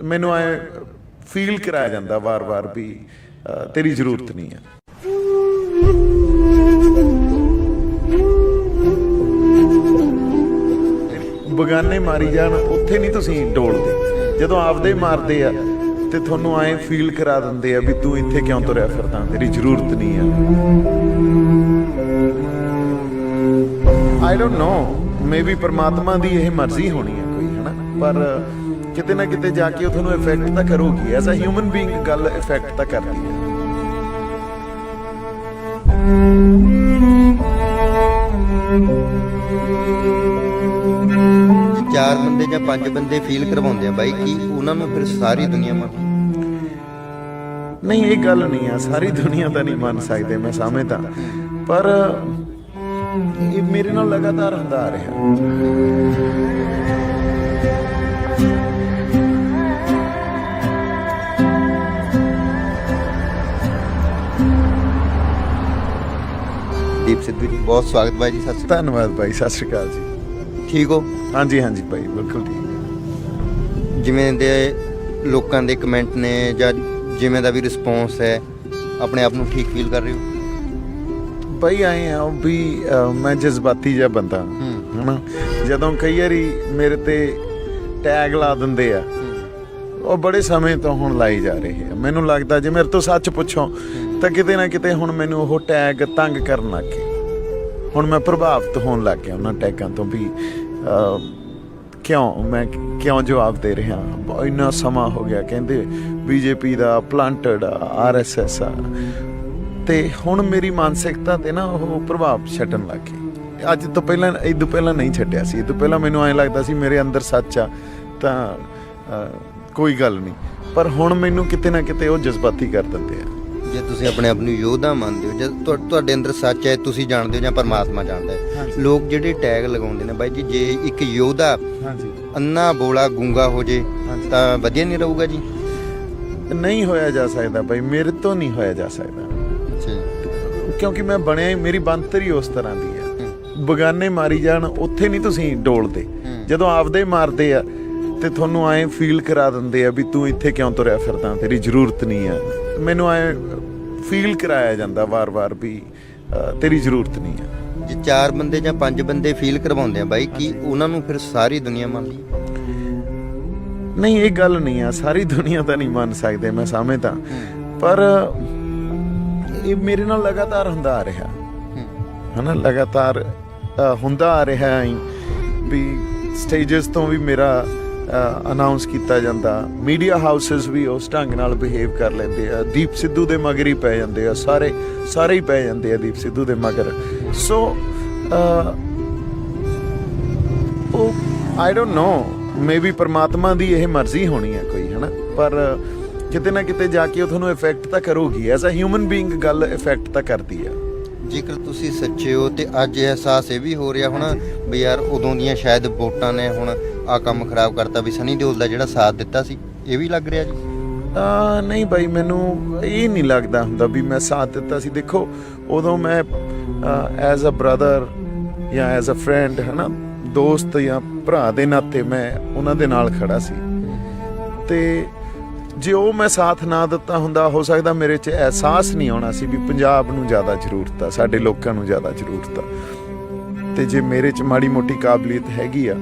ਤੇ ਮੈਨੂੰ ਐ ਫੀਲ ਕਰਾਇਆ ਜਾਂਦਾ ਵਾਰ-ਵਾਰ ਵੀ ਤੇਰੀ ਜ਼ਰੂਰਤ ਨਹੀਂ ਹੈ। ਬਗਾਨੇ ਮਾਰੀ ਜਾਣ, ਉੱਥੇ ਨਹੀਂ ਤੁਸੀਂ ਡੋਲਦੇ। ਜਦੋਂ ਆਪਦੇ ਮਾਰਦੇ ਆ, ਤੇ ਤੁਹਾਨੂੰ ਐ ਫੀਲ ਕਰਾ ਦਿੰਦੇ ਆ ਵੀ ਤੂੰ ਇੱਥੇ ਕਿਉਂ ਤੁਰਿਆ ਫਿਰਦਾ, ਤੇਰੀ ਜ਼ਰੂਰਤ ਨਹੀਂ ਆ ਆਈ ਡੋਨਟ ਨੋ ਮੇਬੀ ਪਰਮਾਤਮਾ ਦੀ ਇਹ ਮਰਜ਼ੀ ਹੋਣੀ ਹੈ ਕੋਈ, ਹਨਾ? ਪਰ ਕਿਤੇ ਨਾ ਕਿਤੇ ਜਾ ਕੇ ਉਹ ਤੁਹਾਨੂੰ ਇਫੈਕਟ ਤਾਂ ਕਰੂਗੀ ਐਜ਼ ਅ ਹਿਊਮਨ ਬੀਇੰਗ ਗੱਲ ਇਫੈਕਟ ਤਾਂ ਕਰਦੀ ਹੈ। ਚਾਰ ਬੰਦੇ ਜਾਂ ਪੰਜ ਬੰਦੇ ਫੀਲ ਕਰਵਾਉਂਦੇ ਆ ਬਾਈ ਕੀ ਉਹਨਾਂ ਨੂੰ ਫਿਰ ਸਾਰੀ ਦੁਨੀਆ ਮੰਨ? ਨਹੀਂ ਇਹ ਗੱਲ ਨਹੀਂ ਆ ਸਾਰੀ ਦੁਨੀਆ ਤਾਂ ਨਹੀਂ ਮੰਨ ਸਕਦੇ ਮੈਂ ਸਮਝਦਾ ਪਰ ਇਹ ਮੇਰੇ ਨਾਲ ਲਗਾਤਾਰ ਹੁੰਦਾ ਆ ਰਿਹਾ। ਦੀਪ ਸਿੱਧੂ ਜੀ ਬਹੁਤ ਸਵਾਗਤ ਬਾਈ ਜੀ ਸਤਿ ਸ਼੍ਰੀ ਧੰਨਵਾਦ ਭਾਈ ਸਤਿ ਸ਼੍ਰੀ ਅਕਾਲ ਜੀ। ਅਕਾਲ ਠੀਕ ਹੋ? ਹਾਂਜੀ ਹਾਂਜੀ ਭਾਈ ਬਿਲਕੁਲ ਠੀਕ। ਜਿਵੇਂ ਦੇ ਲੋਕਾਂ ਦੇ ਕਮੈਂਟ ਨੇ ਜਾਂ ਜਿਵੇਂ ਦਾ ਵੀ ਰਿਸਪੌਂਸ ਹੈ ਆਪਣੇ ਆਪ ਨੂੰ ਠੀਕ ਫੀਲ ਕਰ ਰਹੇ ਹੋ? ਭਾਈ ਆਏ ਆ ਵੀ ਅਹ, ਮੈਂ ਜਜ਼ਬਾਤੀ ਜਿਹਾ ਬੰਦਾ। ਹਨਾ? ਜਦੋਂ ਕਈ ਵਾਰੀ ਮੇਰੇ ਤੇ ਟੈਗ ਲਾ ਦਿੰਦੇ ਆ ਉਹ ਬੜੇ ਸਮੇਂ ਤੋਂ ਹੁਣ ਲਾਈ ਜਾ ਰਹੇ ਆ। ਮੈਨੂੰ ਲੱਗਦਾ ਜੇ ਮੇਰੇ ਤੋਂ ਸੱਚ ਪੁੱਛੋ ਤਾਂ ਕਿਤੇ ਨਾ ਕਿਤੇ ਹੁਣ ਮੈਨੂੰ ਉਹ ਟੈਗ ਤੰਗ ਕਰਨ ਲੱਗ ਗਏ। ਹੁਣ ਮੈਂ ਪ੍ਰਭਾਵਿਤ ਹੋਣ ਲੱਗ ਗਿਆ ਉਹਨਾਂ ਟੈਗਾਂ ਤੋਂ ਵੀ ਕਿਉਂ ਮੈਂ ਕਿਉਂ ਜਵਾਬ ਦੇ ਰਿਹਾ? ਇੰਨਾ ਸਮਾਂ ਹੋ ਗਿਆ ਕਹਿੰਦੇ ਬੀਜੇਪੀ ਦਾ ਪਲਾਂਟਡ ਆਰਐਸਐਸ ਆ। ਤੇ ਹੁਣ ਮੇਰੀ ਮਾਨਸਿਕਤਾ ਤੇ ਨਾ ਉਹ ਪ੍ਰਭਾਵ ਛੱਡਣ ਲੱਗ ਗਈ ਅੱਜ ਤੋਂ ਪਹਿਲਾਂ, ਇਹ ਤੋਂ ਪਹਿਲਾਂ ਨਹੀਂ ਛੱਡਿਆ ਸੀ। ਇਹ ਤੋਂ ਪਹਿਲਾਂ ਮੈਨੂੰ ਐਂ ਲੱਗਦਾ ਸੀ ਮੇਰੇ ਅੰਦਰ ਸੱਚ ਆ, ਤਾਂ ਕੋਈ ਗੱਲ ਨਹੀਂ। ਪਰ ਹੁਣ ਮੈਨੂੰ ਕਿਤੇ ਨਾ ਕਿਤੇ ਉਹ ਜਜ਼ਬਾਤੀ ਕਰ ਦਿੰਦੇ ਆ। ਜੇ ਤੁਸੀਂ ਆਪਣੇ ਆਪ ਨੂੰ ਯੋਧਾ ਮੰਨਦੇ ਹੋ ਜਦ ਤੁਹਾ- ਤੁਹਾਡੇ ਅੰਦਰ ਸੱਚ ਹੈ ਤੁਸੀਂ ਜਾਣਦੇ ਹੋ ਜਾਂ ਪਰਮਾਤਮਾ ਜਾਣਦਾ ਹੈ। ਲੋਕ ਜਿਹੜੇ ਟੈਗ ਲਗਾਉਂਦੇ ਨੇ ਬਾਈ ਜੀ ਜੇ ਇੱਕ ਯੋਧਾ ਹਾਂਜੀ। ਅੰਨਾ ਬੋਲਾ ਗੁੰਗਾ ਹੋ ਜੇ ਤਾਂ ਵਧੀਆ ਨਹੀਂ ਰਹੂਗਾ ਜੀ? ਨਹੀਂ ਹੋਇਆ ਜਾ ਸਕਦਾ ਭਾਈ ਮੇਰੇ ਤੋਂ ਨਹੀਂ ਹੋਇਆ ਜਾ ਸਕਦਾ। ਅੱਛਾ ਕਿਉਂਕਿ ਮੈਂ ਬਣਿਆ ਹੀ- ਮੇਰੀ ਬੰਤਰ ਹੀ ਉਸ ਤਰ੍ਹਾਂ ਦੀ ਹੈ। ਬਗਾਨੇ ਮਾਰੀ ਜਾਣ ਉੱਥੇ ਨਹੀਂ ਤੁਸੀਂ ਡੋਲਦੇ। ਜਦੋਂ ਆਪਦੇ ਮਾਰਦੇ ਆ ਤੇ ਤੁਹਾਨੂੰ ਐ ਫੀਲ ਕਰਾ ਦਿੰਦੇ ਆ ਵੀ ਤੂੰ ਇੱਥੇ ਕਿਉਂ ਤੁਰਿਆ ਫਿਰਦਾ ਤੇਰੀ ਜ਼ਰੂਰਤ ਨਹੀਂ ਆ। ਮੈਨੂੰ ਐ ਫੀਲ ਕਰਾਇਆ ਜਾਂਦਾ ਵਾਰ-ਵਾਰ ਵੀ ਤੇਰੀ ਜ਼ਰੂਰਤ ਨਹੀਂ ਆ ਜੇ ਚਾਰ ਬੰਦੇ ਜਾਂ ਪੰਜ ਬੰਦੇ ਫੀਲ ਕਰਵਾਉਂਦੇ ਆ ਬਾਈ ਕੀ ਉਹਨਾਂ ਨੂੰ ਫਿਰ ਸਾਰੀ ਦੁਨੀਆ ਮੰਨ ਨਹੀਂ ਇਹ ਗੱਲ ਨਹੀਂ ਆ। ਸਾਰੀ ਦੁਨੀਆ ਤਾਂ ਨਹੀਂ ਮੰਨ ਸਕਦੇ ਮੈਂ ਸਮਝਦਾ। ਪਰ ਇਹ ਮੇਰੇ ਨਾਲ ਲਗਾਤਾਰ ਹੁੰਦਾ ਆ ਰਿਹਾ। ਹਨਾ ਲਗਾਤਾਰ ਅ, ਹੁੰਦਾ ਆ ਰਿਹਾ ਹੈ ਵੀ ਸਟੇजेस ਤੋਂ ਵੀ ਮੇਰਾ ਅਨਾਉਂਸ ਕੀਤਾ ਜਾਂਦਾ। ਮੀਡੀਆ ਹਾਊਸਸ ਵੀ ਉਸ ਢੰਗ ਨਾਲ ਬਿਹੇਵ ਕਰ ਲੈਂਦੇ ਆ। ਦੀਪ ਸਿੱਧੂ ਦੇ ਮਗਰ ਹੀ ਪੈ ਜਾਂਦੇ ਆ। ਸਾਰੇ ਸਾਰੇ ਹੀ ਪੈ ਜਾਂਦੇ ਆ ਦੀਪ ਸਿੱਧੂ ਦੇ ਮਗਰ। ਸੋ ਉਹ ਆਈ ਡੋਨਟ ਨੋ ਮੇਬੀ ਪਰਮਾਤਮਾ ਦੀ ਇਹ ਮਰਜ਼ੀ ਹੋਣੀ ਹੈ ਕੋਈ, ਹਨਾ? ਪਰ ਕਿਤੇ ਨਾ ਕਿਤੇ ਜਾ ਕੇ ਉਹ ਤੁਹਾਨੂੰ ਇਫੈਕਟ ਤਾਂ ਕਰੂਗੀ। ਐਜ਼ ਅ ਹਿਊਮਨ ਬੀਇੰਗ ਗੱਲ ਇਫੈਕਟ ਤਾਂ ਕਰਦੀ ਆ। ਜੇਕਰ ਤੁਸੀਂ ਸੱਚੇ ਹੋ ਤੇ ਅੱਜ ਅਹਿਸਾਸ ਇਹ ਵੀ ਹੋ ਰਿਹਾ ਹੁਣ ਵੀ ਯਾਰ ਉਦੋਂ ਦੀਆਂ ਸ਼ਾਇਦ ਵੋਟਾਂ ਨੇ ਹੁਣ ਆ ਕੰਮ ਖਰਾਬ ਕਰਤਾ ਵੀ ਸਨੀ ਦਿਓਲ ਦਾ ਜਿਹੜਾ ਸਾਥ ਦਿੱਤਾ ਸੀ, ਇਹ ਵੀ ਲੱਗ ਰਿਹਾ ਜੀ? ਆ ਨਹੀਂ ਭਾਈ ਮੈਨੂੰ ਇਹ ਨਹੀਂ ਲੱਗਦਾ ਹੁੰਦਾ ਵੀ ਮੈਂ ਸਾਥ ਦਿੱਤਾ ਸੀ। ਦੇਖੋ, ਉਦੋਂ ਮੈਂ ਐਜ਼ ਅ ਬ੍ਰਦਰ ਜਾਂ ਐਜ਼ ਅ ਫਰੈਂਡ ਹਨਾ, ਦੋਸਤ ਜਾਂ ਭਰਾ ਦੇ ਨਾਤੇ ਮੈਂ ਉਹਨਾਂ ਦੇ ਨਾਲ ਖੜਾ ਸੀ। ਤੇ ਜੇ ਉਹ ਮੈਂ ਸਾਥ ਨਾ ਦਿੱਤਾ ਹੁੰਦਾ, ਹੋ ਸਕਦਾ ਮੇਰੇ 'ਚ ਅਹਿਸਾਸ ਨਹੀਂ ਆਉਣਾ ਸੀ ਵੀ ਪੰਜਾਬ ਨੂੰ ਜ਼ਿਆਦਾ ਜ਼ਰੂਰਤ ਆ, ਸਾਡੇ ਲੋਕਾਂ ਨੂੰ ਜ਼ਿਆਦਾ ਜ਼ਰੂਰਤ ਆ। ਤੇ ਜੇ ਮੇਰੇ 'ਚ ਮਾੜੀ ਮੋਟੀ ਕਾਬਲੀਅਤ ਹੈਗੀ ਆ